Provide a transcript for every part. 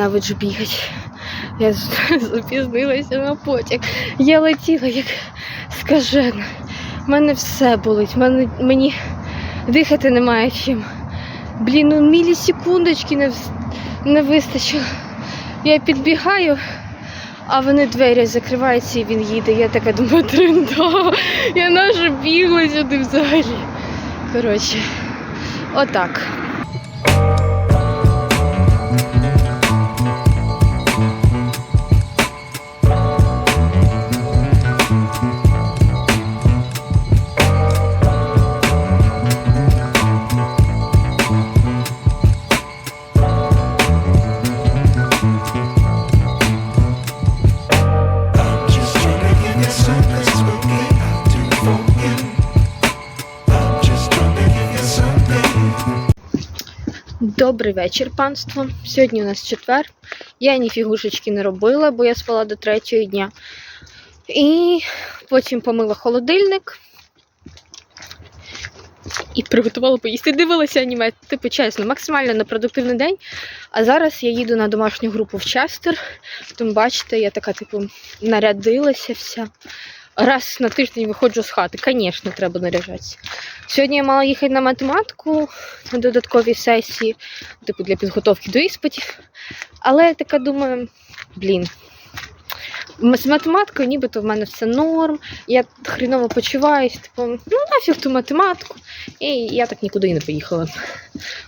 Ненавиджу бігати. Я запізнилася на потяг. Я летіла як скажена. У мене все болить. Мене, мені дихати немає чим. Блін, ну мілісекундочки не, не вистачило. Я підбігаю, а вони двері закриваються і він їде. Я така думаю, тринда. Я наша бігла сюди взагалі. Коротше, отак. Добрий вечір, панство. Сьогодні у нас четвер. Я ні фігушечки не робила, бо я спала до третього дня. І потім помила холодильник і приготувала поїсти. Дивилася аніме, типу, чесно, максимально непродуктивний день. А зараз я їду на домашню групу в Честер. Тому бачите, я така, типу, нарядилася вся. Раз на тиждень виходжу з хати. Звісно, треба наряджатися. Сьогодні я мала їхати на математику на додаткові сесії, типу для підготовки до іспитів. Але я така думаю, блін. З математикою нібито в мене все норм, я хріново почуваюсь, типу, ну нафіг ту математику. І я так нікуди і не поїхала.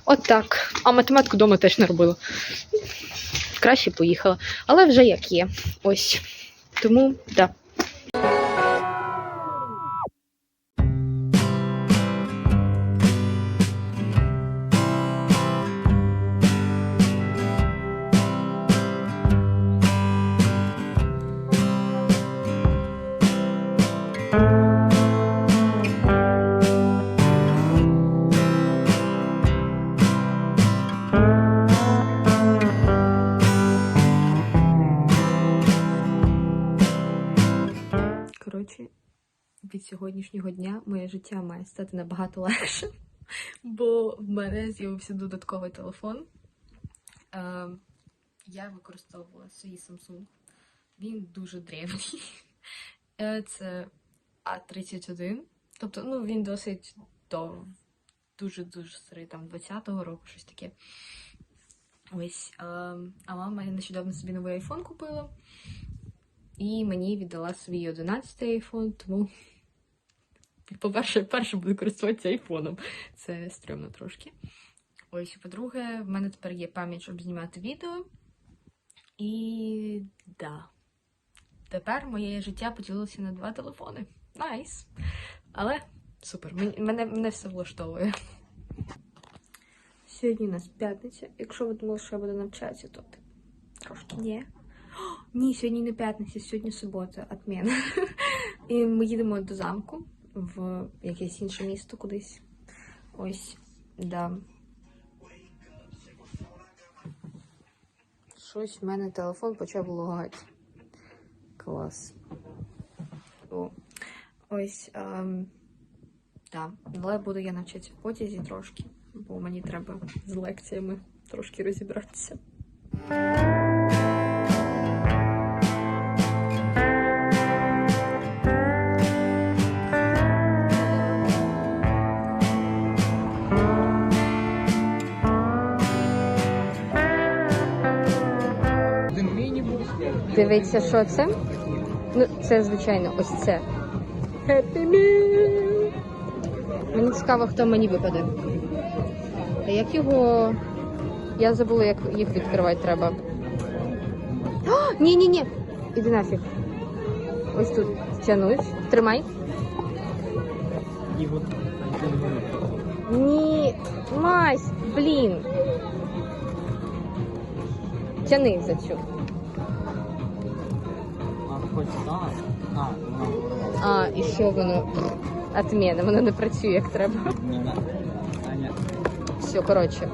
От так. А математику вдома теж не робила. Краще поїхала. Але вже як є. Ось. Тому, так. Да. Сьогоднішнього дня моє життя має стати набагато легшим, бо в мене з'явився додатковий телефон. Е, я використовувала свій Samsung. Він дуже древній. Е, Це А31. Тобто, ну, він досить до дуже-дуже старий, там 20-го року, щось таке. Ось. е, А мама нещодавно собі новий iPhone купила. І мені віддала свій 11 айфон, тому, по-перше, я перше буду користуватися айфоном. Це стрьомно трошки. Ось, і по-друге, в мене тепер є пам'ять, щоб знімати відео. І да. Тепер моє життя поділилося на два телефони. Найс. Але супер, мене, мене все влаштовує. Сьогодні у нас п'ятниця. Якщо ви думали, що я буду навчатися, то трошки ні. Ні, сьогодні не п'ятниця, сьогодні субота, отмена. І ми їдемо до замку в якесь інше місто кудись. Ось, да. Щось в мене телефон почав лагати. Клас. О. Ось, ем, да. Але буду я навчатися в потязі трошки, бо мені треба з лекціями трошки розібратися. Дивіться, що це? Ну, це, звичайно, ось це. Happy Meal! Мені цікаво, хто мені випаде. А як його. Я забула, як їх відкривати треба. О, ні, ні, ні. Іди нафіг. Ось тут тянуть. Тримай. Ні, Мась, блін. Тяни за цю. А і що воно? Отмена, воно не працює як треба. Все, коротше.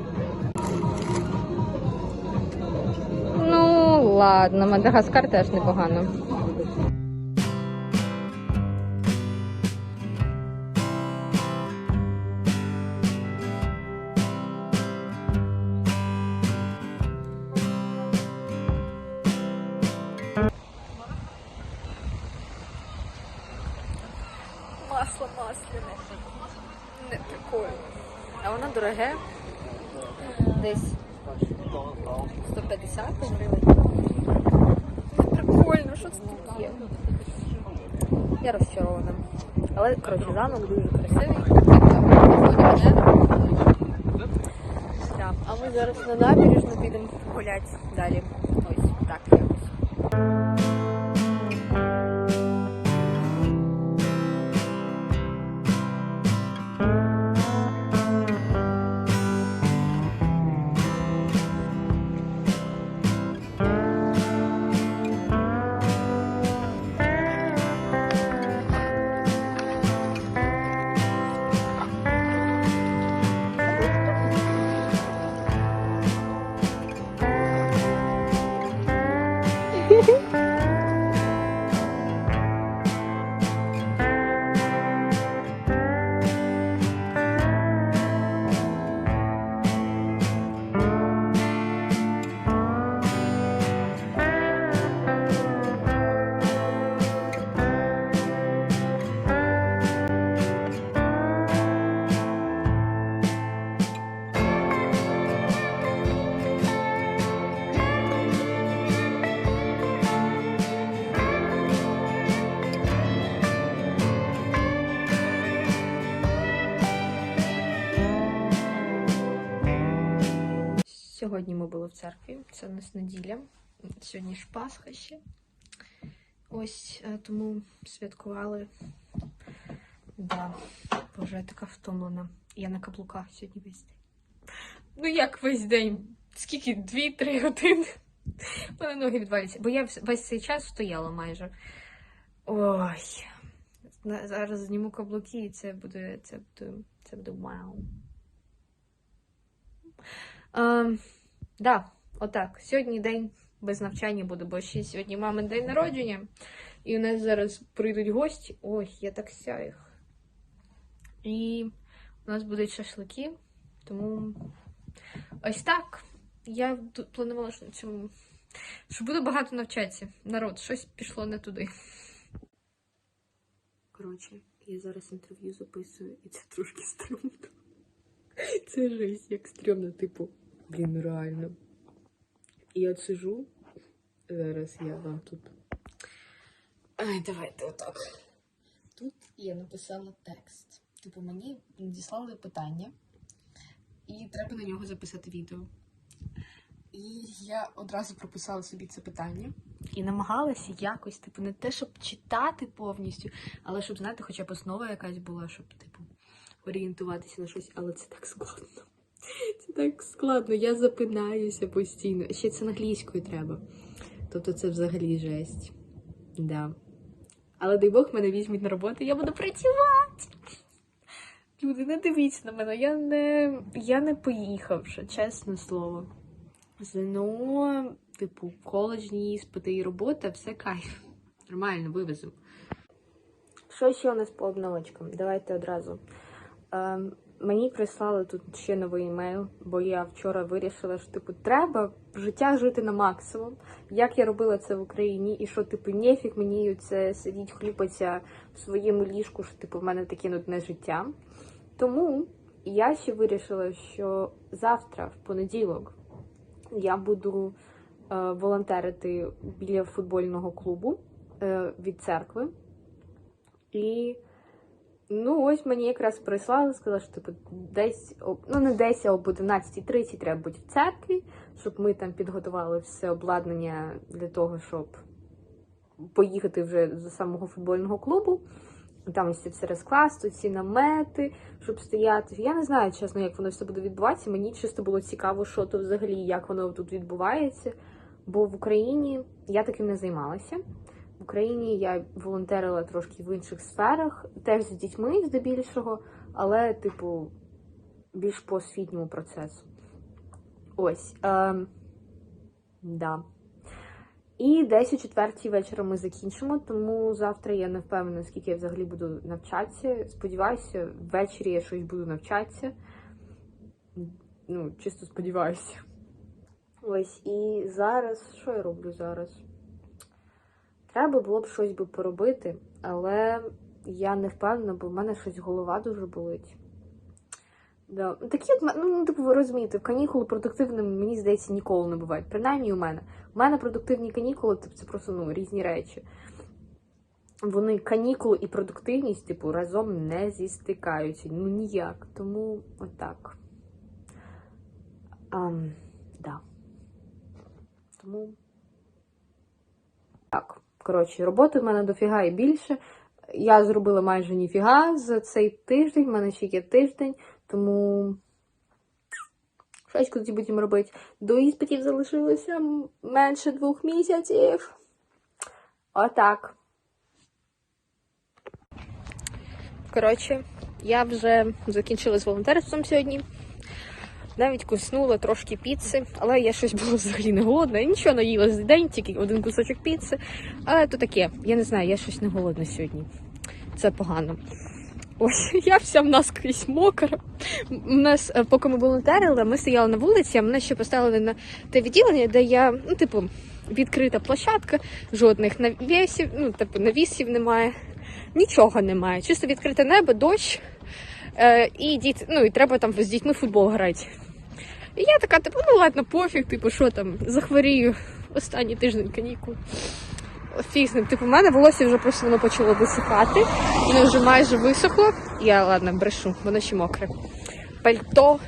Ну, ладно, Мадагаскар теж непогано. 150 гривень. Прикольно, що це таке? Я розчарована. Але, коротше, замок дуже красивий. Так, а ми зараз на набережну підемо гуляти далі. Ось так Сьогодні ми були в церкві, це у нас неділя. Сьогодні ж Пасха ще. Ось е, тому святкували. Да, боже, я така втомлена. Я на каблуках сьогодні весь день. Ну як весь день? Скільки? Дві-три години. Мене ноги відвалюються. Бо я весь цей час стояла майже. Ой. Зараз зніму каблуки, і це буде. Це буде. Це буде вау. Ем, да, отак. Сьогодні день без навчання буде, бо ще сьогодні мамин день народження. І у нас зараз прийдуть гості. Ой, я так сяю. І у нас будуть шашлики. Тому ось так. Я планувала, що, цьому- що буду багато навчатися. Народ, щось пішло не туди. Коротше, я зараз інтерв'ю записую, і це трошки стрьомно. Це жесть, як стрьомно, типу, блін, ну реально. І я сижу. Зараз я вам тут. Ай, давайте отак. Тут я написала текст. Типу, мені надіслали питання, і треба на нього записати відео. І я одразу прописала собі це питання. І намагалася якось, типу, не те, щоб читати повністю, але щоб знати, хоча б основа якась була, щоб, типу, орієнтуватися на щось, але це так складно. Це так складно, я запинаюся постійно. Ще це англійською треба. Тобто це взагалі жесть. Да. Але дай Бог мене візьмуть на роботу, я буду працювати. Люди, не дивіться на мене, я не, я не поїхавши, чесне слово. ЗНО, типу, коледжні іспити і робота, все кайф. Нормально, вивеземо. Що ще у нас по обновочкам? Давайте одразу. Мені прислали тут ще новий емейл, бо я вчора вирішила, що типу треба життя жити на максимум. Як я робила це в Україні, і що, типу, нефіг мені це сидіть, хліпатися в своєму ліжку, що типу в мене таке нудне життя. Тому я ще вирішила, що завтра, в понеділок, я буду е, волонтерити біля футбольного клубу е, від церкви. І ну, ось мені якраз прислали, сказали, що типу, десь, ну не десь, а об 11.30 треба бути в церкві, щоб ми там підготували все обладнання для того, щоб поїхати вже до самого футбольного клубу. Там ось це все розкласти, ці намети, щоб стояти. Я не знаю, чесно, як воно все буде відбуватися. Мені чисто було цікаво, що то взагалі, як воно тут відбувається. Бо в Україні я таким не займалася. В Україні я волонтерила трошки в інших сферах, теж з дітьми здебільшого, але, типу, більш по освітньому процесу. Ось. Ем, да. І десь о четвертій вечора ми закінчимо, тому завтра я не впевнена, скільки я взагалі буду навчатися. Сподіваюся, ввечері я щось буду навчатися. Ну, чисто сподіваюся. Ось, і зараз, що я роблю зараз? Треба було б щось би поробити, але я не впевнена, бо в мене щось голова дуже болить. Да. Ну, Такі от, м- ну, типу, ви розумієте, канікули продуктивними, мені здається, ніколи не бувають. Принаймні у мене. У мене продуктивні канікули, типу, це просто ну, різні речі. Вони канікули і продуктивність, типу, разом не зістикаються. Ну ніяк. Тому отак. Ам, да. Тому. Так. Коротше, роботи в мене дофіга і більше. Я зробила майже ніфіга за цей тиждень, в мене ще є тиждень, тому щось тоді будемо робити. До іспитів залишилося менше двох місяців. Отак. Коротше, я вже закінчила з волонтерством сьогодні. Навіть куснула трошки піци, але я щось була взагалі не голодна. Я нічого не їла за день, тільки один кусочок піци. Але то таке, я не знаю, я щось не голодна сьогодні. Це погано. Ось, я вся в нас крізь мокра. У нас, е, поки ми волонтерили, ми стояли на вулиці, а мене ще поставили на те відділення, де я, ну, типу, відкрита площадка, жодних навісів, ну, типу, навісів немає, нічого немає. Чисто відкрите небо, дощ. Е, і діти, ну і треба там з дітьми футбол грати. І я така, типу, ну ладно, пофіг, типу, що там, захворію останній тиждень канікул. Фіг. Типу, в мене волосся вже просто воно почало висихати. Воно вже майже висохло. Я ладно, брешу, воно ще мокре. Пальто.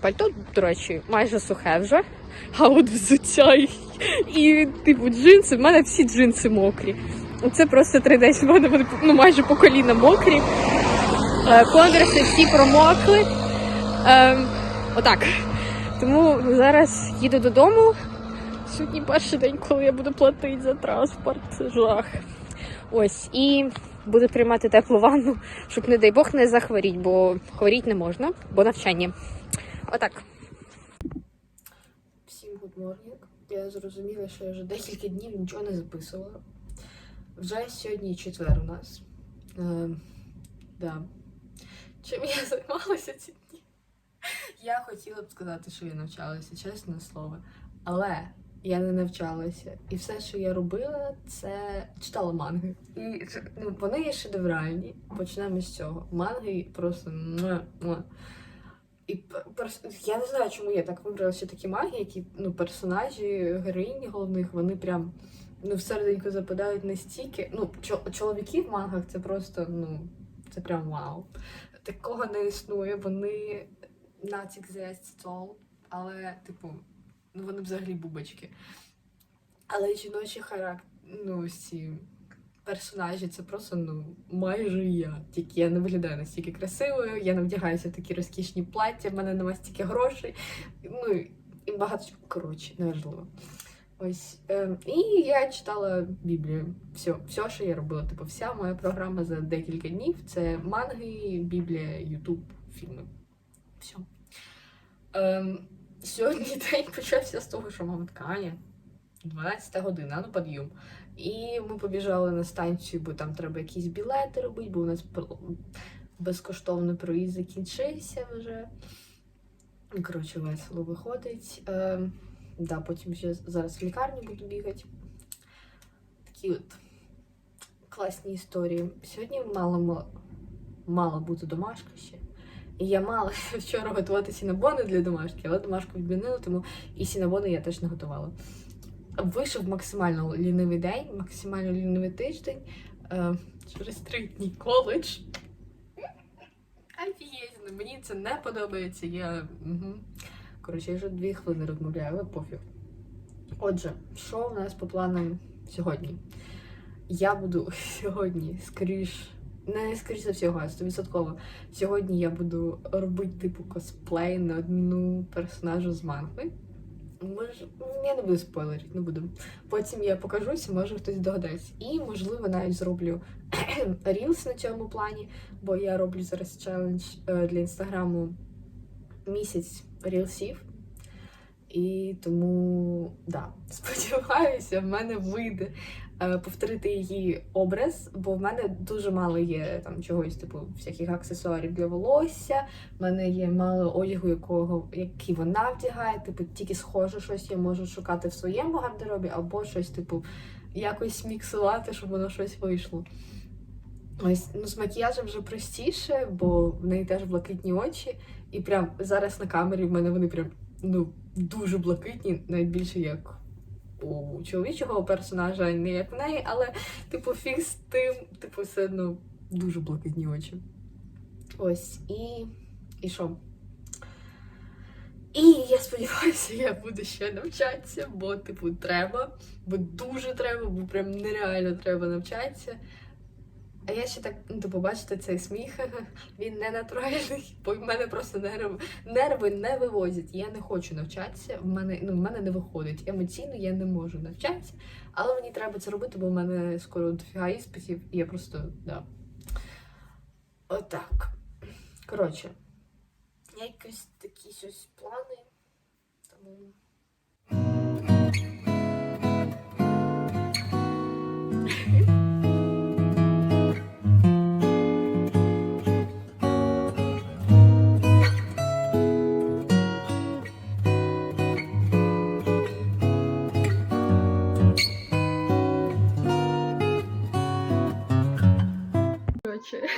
Пальто, до речі, майже сухе вже. А от взуття і, і типу джинси, в мене всі джинси мокрі. Це просто три десь в мене вони ну, майже по коліна мокрі. Е, Конверси всі промокли. Отак. Тому зараз їду додому. Сьогодні перший день, коли я буду платити за транспорт. Жах. Ось, і буду приймати теплу ванну, щоб, не дай Бог, не захворіть, бо хворіть не можна, бо навчання. Отак. Всім morning. Я зрозуміла, що я вже декілька днів нічого не записувала. Вже сьогодні четвер у нас. Е, да. Чим я займалася ці дні? Я хотіла б сказати, що я навчалася, чесне слово. Але я не навчалася. І все, що я робила, це читала манги. І ну, вони є шедевральні. Почнемо з цього. Манги просто. І перс... я не знаю, чому я так вибрала ще такі маги, які ну, персонажі, героїні головних, вони прям ну, всерединку западають настільки. Ну, чо- чоловіки в мангах це просто, ну, це прям вау. Такого не існує, вони not exist at all, але, типу, ну вони взагалі бубочки. Але жіночі характер, ну, ці персонажі, це просто ну, майже я. Тільки я не виглядаю настільки красивою, я не вдягаюся в такі розкішні плаття, в мене немає стільки грошей. Ну і багато коротше, неважливо. Ось. Ем, і я читала Біблію. Все, все, що я робила. Типу, вся моя програма за декілька днів це манги, Біблія, Ютуб, фільми. Все. Ем, сьогодні день почався з того, що мама така, Аня, 12 година, ну підйом. І ми побіжали на станцію, бо там треба якісь білети робити, бо у нас безкоштовний проїзд закінчився вже. Коротше, весело виходить. Ем, да, потім ще зараз в лікарню буду бігати. Такі от класні історії. Сьогодні мало, мала бути домашка ще. І я мала вчора готувати сінабони для домашки, але домашку відмінили, тому і сінабони я теж не готувала. Вийшов максимально лінивий день, максимально лінивий тиждень. Е, через три дні коледж. Офігезно, мені це не подобається. Я. Угу. Коротше, я вже дві хвилини розмовляю, але пофіг. Отже, що в нас по планам сьогодні? Я буду сьогодні, скоріш, не скоріш за всього, а 100%. Сьогодні я буду робити типу косплей на одну персонажу з манги. Може, я не буду спойлерити, не буду. Потім я покажуся, може хтось догадається. І, можливо, навіть зроблю рілс на цьому плані, бо я роблю зараз челендж е, для інстаграму місяць рілсів. І тому, да, сподіваюся, в мене вийде повторити її образ, бо в мене дуже мало є там чогось, типу, всяких аксесуарів для волосся. В мене є мало одягу, якого який вона вдягає. Типу, тільки схоже щось я можу шукати в своєму гардеробі, або щось, типу, якось міксувати, щоб воно щось вийшло. Ось ну з макіяжем вже простіше, бо в неї теж блакитні очі. І прям зараз на камері в мене вони прям ну дуже блакитні, навіть більше як у чоловічого персонажа, не як в неї, але типу фіг з тим, типу, все одно дуже блакитні очі. Ось і. І що? І я сподіваюся, я буду ще навчатися, бо, типу, треба, бо дуже треба, бо прям нереально треба навчатися. А я ще так, ну, типу, цей сміх, він не натуральний, бо в мене просто нерви, нерви не вивозять. Я не хочу навчатися. В мене, ну, в мене не виходить. Емоційно я не можу навчатися, але мені треба це робити, бо в мене скоро дофіга іспитів, і я просто, да. Отак. Коротше, якось такі щось плани. Тому. Коротше,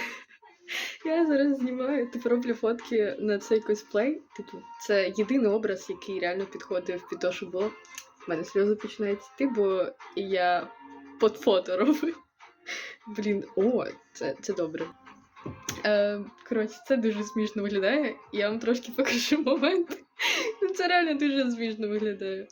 я зараз знімаю, типу роблю фотки на цей косплей. Типу, це єдиний образ, який реально підходив під те, що було. У мене сльози починають йти, бо я под фото роблю. Блін, о, це, це добре. Е, коротше, це дуже смішно виглядає. Я вам трошки покажу момент. Ну, Це реально дуже смішно виглядає.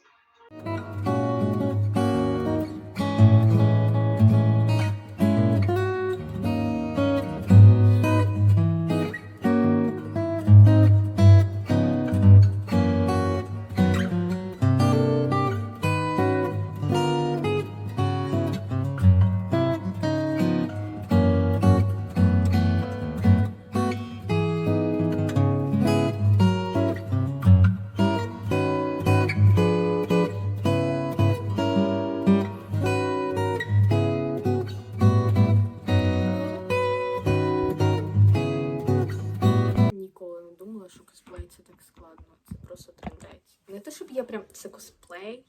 Просто трендець. Не те, щоб я прям це косплей.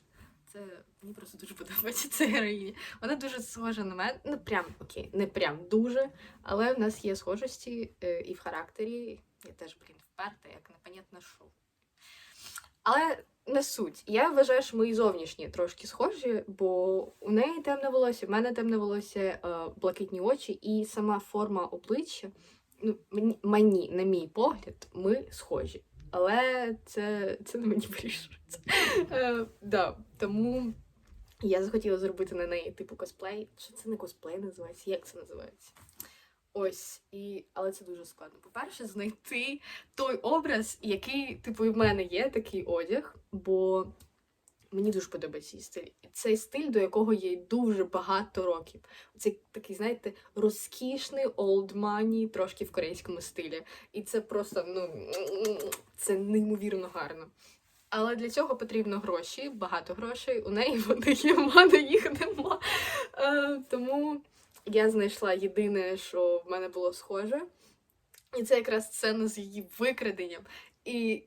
Це мені просто дуже подобається ця героїня. Вона дуже схожа на мене. Ну прям окей, не прям дуже. Але в нас є схожості е, і в характері. Я теж, блін, вперта, як непонятно що. Але не суть. Я вважаю, що мої зовнішні трошки схожі, бо у неї темне волосся, в мене темне волосся, е, блакитні очі, і сама форма обличчя ну, мені, на мій погляд, ми схожі. Але це, це не мені вирішується. Е, да, тому я захотіла зробити на неї типу косплей. Що це не косплей називається? Як це називається? Ось, і, але це дуже складно. По-перше, знайти той образ, який, типу, в мене є такий одяг, бо мені дуже подобається стиль. Цей стиль, до якого є дуже багато років. Це такий, знаєте, розкішний old money, трошки в корейському стилі. І це просто, ну, це неймовірно гарно. Але для цього потрібно гроші, багато грошей. У неї вони є, в мене їх нема. Е, тому я знайшла єдине, що в мене було схоже. І це якраз сцена з її викраденням. І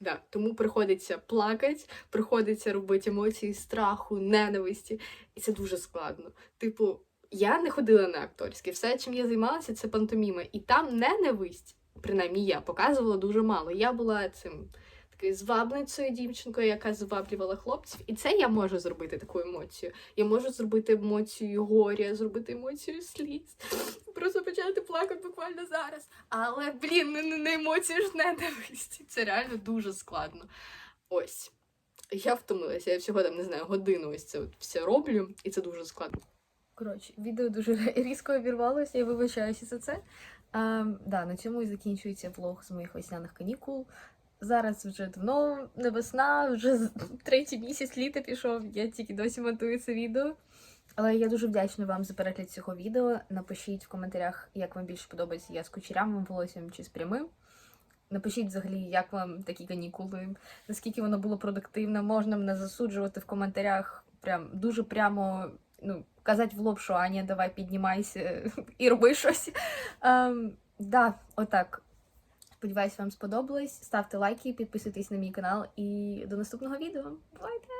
да, тому приходиться плакати, приходиться робити емоції страху, ненависті. І це дуже складно. Типу, я не ходила на акторське. Все, чим я займалася, це пантоміма. І там ненависть, принаймні я, показувала дуже мало. Я була цим такою звабницею дівчинкою, яка зваблювала хлопців. І це я можу зробити таку емоцію. Я можу зробити емоцію горя, зробити емоцію сліз. Просто почати плакати буквально зараз. Але, блін, не, не, не емоцію ж ненависті. Це реально дуже складно. Ось. Я втомилася, я всього там не знаю, годину ось це от все роблю, і це дуже складно. Коротше, відео дуже різко обірвалося, я вибачаюся за це. А, да, на цьому і закінчується влог з моїх весняних канікул. Зараз вже давно не весна, вже третій місяць літа пішов. Я тільки досі монтую це відео. Але я дуже вдячна вам за перегляд цього відео. Напишіть в коментарях, як вам більше подобається я з кучерявим волоссям чи з прямим. Напишіть взагалі, як вам такі канікули, наскільки воно було продуктивно. Можна мене засуджувати в коментарях, прям дуже прямо ну, казати в лоб, що Аня, давай піднімайся і роби щось. Ем, да, отак. Сподіваюсь, вам сподобалось. Ставте лайки, підписуйтесь на мій канал і до наступного відео. Бувайте!